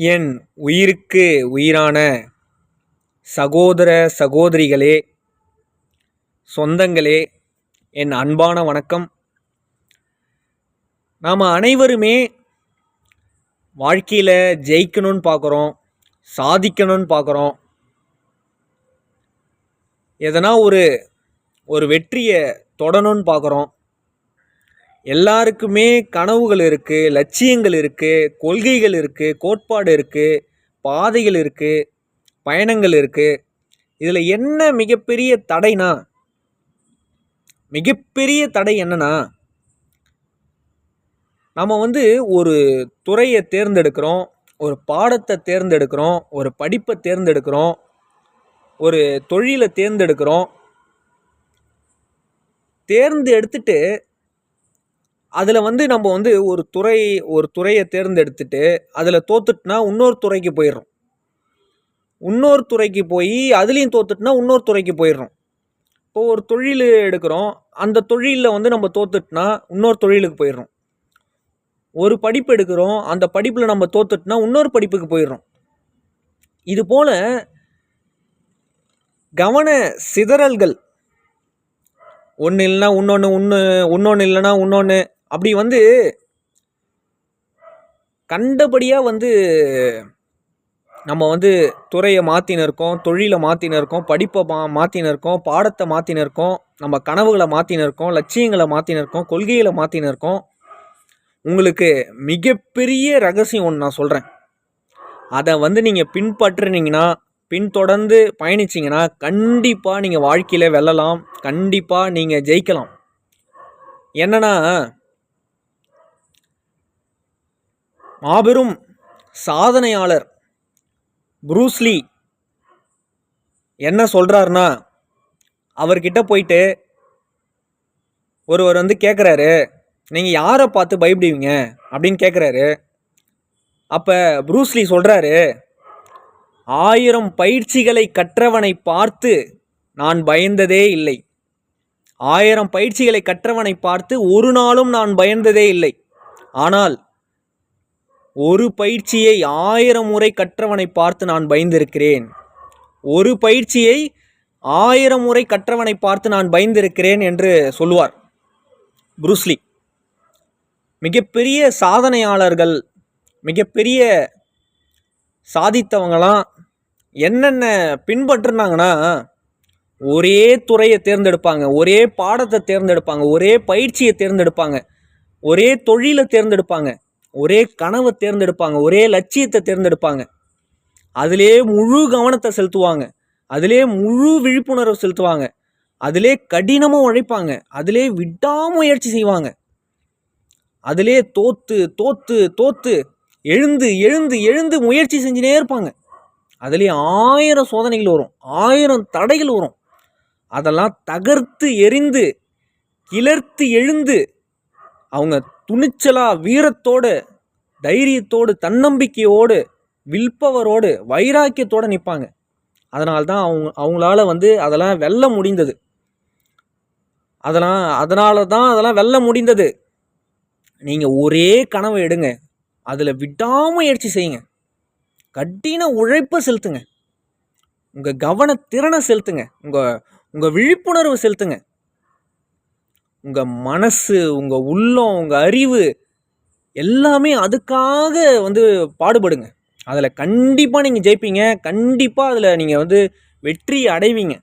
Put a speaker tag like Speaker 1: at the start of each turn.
Speaker 1: என் உயிருக்கு உயிரான சகோதர சகோதரிகளே சொந்தங்களே என் அன்பான வணக்கம். நாம் அனைவருமே வாழ்க்கையில் ஜெயிக்கணும்னு பார்க்குறோம் சாதிக்கணும்னு பார்க்குறோம் எதனா ஒரு ஒரு வெற்றியை தொடணும்னு பார்க்குறோம் எல்லாருக்குமே கனவுகள் இருக்குது லட்சியங்கள் இருக்குது கொள்கைகள் இருக்குது கோட்பாடு இருக்குது பாதைகள் இருக்குது பயணங்கள் இருக்குது இதில் என்ன மிகப்பெரிய தடைனா மிகப்பெரிய தடை என்னன்னா நம்ம வந்து ஒரு துறையை தேர்ந்தெடுக்கிறோம் ஒரு பாடத்தை தேர்ந்தெடுக்கிறோம் ஒரு படிப்பை தேர்ந்தெடுக்கிறோம் ஒரு தொழிலை தேர்ந்தெடுக்கிறோம். தேர்ந்தெடுத்துட்டு அதில் வந்து நம்ம வந்து ஒரு துறை ஒரு துறையை தேர்ந்தெடுத்துட்டு அதில் தோத்துட்டுனா இன்னொரு துறைக்கு போயிடுறோம். இன்னொரு துறைக்கு போய் அதுலேயும் தோத்துட்டுனா இன்னொரு துறைக்கு போயிடுறோம். இப்போ ஒரு தொழில் எடுக்கிறோம். அந்த தொழிலில் வந்து நம்ம தோத்துட்டுனா இன்னொரு தொழிலுக்கு போயிடுறோம். ஒரு படிப்பு எடுக்கிறோம். அந்த படிப்பில் நம்ம தோத்துட்டுனா இன்னொரு படிப்புக்கு போயிடுறோம். இது போல் கவன சிதறல்கள். ஒன்று இல்லைனா இன்னொன்று ஒன்று இன்னொன்று இல்லைனா இன்னொன்று அப்படி வந்து கண்டபடியாக வந்து நம்ம வந்து துறையை மாற்றின்னு இருக்கோம் தொழிலை மாற்றின்னு இருக்கோம் படிப்பை மா மாற்றின்னு இருக்கோம் பாடத்தை மாற்றின்னு இருக்கோம் நம்ம கனவுகளை மாற்றின்னு இருக்கோம் லட்சியங்களை மாற்றின்னு இருக்கோம் கொள்கைகளை மாற்றின்னு இருக்கோம் உங்களுக்கு மிகப்பெரிய ரகசியம் ஒன்று நான் சொல்கிறேன் அதை வந்து நீங்கள் பின்பற்றுனீங்கன்னா பின்தொடர்ந்து பயணிச்சிங்கன்னா கண்டிப்பாக நீங்கள் வாழ்க்கையில் வெல்லலாம் கண்டிப்பாக நீங்கள் ஜெயிக்கலாம். என்னன்னா மாபெரும் சாதனையாளர் ப்ரூஸ்லி என்ன சொல்கிறாருன்னா அவர்கிட்ட போயிட்டு ஒருவர் வந்து கேட்குறாரு நீங்கள் யாரை பார்த்து பயப்படுவீங்க? அப்படின்னு கேட்குறாரு அப்போ ப்ரூஸ்லி சொல்கிறாரு ஆயிரம் பயிற்சிகளை கற்றவனை பார்த்து நான் பயந்ததே இல்லை. ஆயிரம் பயிற்சிகளை கற்றவனை பார்த்து ஒரு நாளும் நான் பயந்ததே இல்லை. ஆனால் ஒரு பயிற்சியை ஆயிரம் முறை கற்றவனை பார்த்து நான் பயந்திருக்கிறேன். ஒரு பயிற்சியை ஆயிரம் முறை கற்றவனை பார்த்து நான் பயந்திருக்கிறேன் என்று சொல்லுவார் புருஸ்லி மிகப்பெரிய சாதனையாளர்கள் மிகப்பெரிய சாதித்தவங்களாம் என்னென்ன பின்பற்றுனாங்கன்னா ஒரே துறையை தேர்ந்தெடுப்பாங்க ஒரே பாடத்தை தேர்ந்தெடுப்பாங்க ஒரே பயிற்சியை தேர்ந்தெடுப்பாங்க ஒரே தொழிலை தேர்ந்தெடுப்பாங்க. ஒரே கனவை தேர்ந்தெடுப்பாங்க ஒரே லட்சியத்தை தேர்ந்தெடுப்பாங்க. அதிலே முழு கவனத்தை செலுத்துவாங்க. அதிலே முழு விழிப்புணர்வு செலுத்துவாங்க. அதிலே கடினமாக உழைப்பாங்க. அதிலே விடாமுயற்சி செய்வாங்க. அதிலே தோத்து தோத்து தோத்து எழுந்து எழுந்து எழுந்து முயற்சி செஞ்சுனே இருப்பாங்க. அதிலே ஆயிரம் சோதனைகள் வரும். ஆயிரம் தடைகள் வரும். அதெல்லாம் தகர்த்து எரிந்து கிளர்த்து எழுந்து அவங்க துணிச்சலாக வீரத்தோடு தைரியத்தோடு தன்னம்பிக்கையோடு வில்பவரோடு வைராக்கியத்தோடு நிற்பாங்க அதனால தான் அவங்க அவங்களால வந்து அதெல்லாம் வெல்ல முடிந்தது. அதெல்லாம் அதனால தான் அதெல்லாம் வெல்ல முடிந்தது. நீங்கள் ஒரே கனவை எடுங்க. அதில் விடாமுயற்சி செய்யுங்க. கடின உழைப்பை செலுத்துங்க. உங்கள் கவனத்திறனை செலுத்துங்க. உங்கள் உங்கள் விழிப்புணர்வு செலுத்துங்க. உங்கள் மனசு உங்கள் உள்ளம் உங்கள் அறிவு எல்லாமே அதுக்காக வந்து பாடுபடுங்க. அதில் கண்டிப்பாக நீங்கள் ஜெயிப்பீங்க. கண்டிப்பாக அதில் நீங்கள் வந்து வெற்றி அடைவீங்க.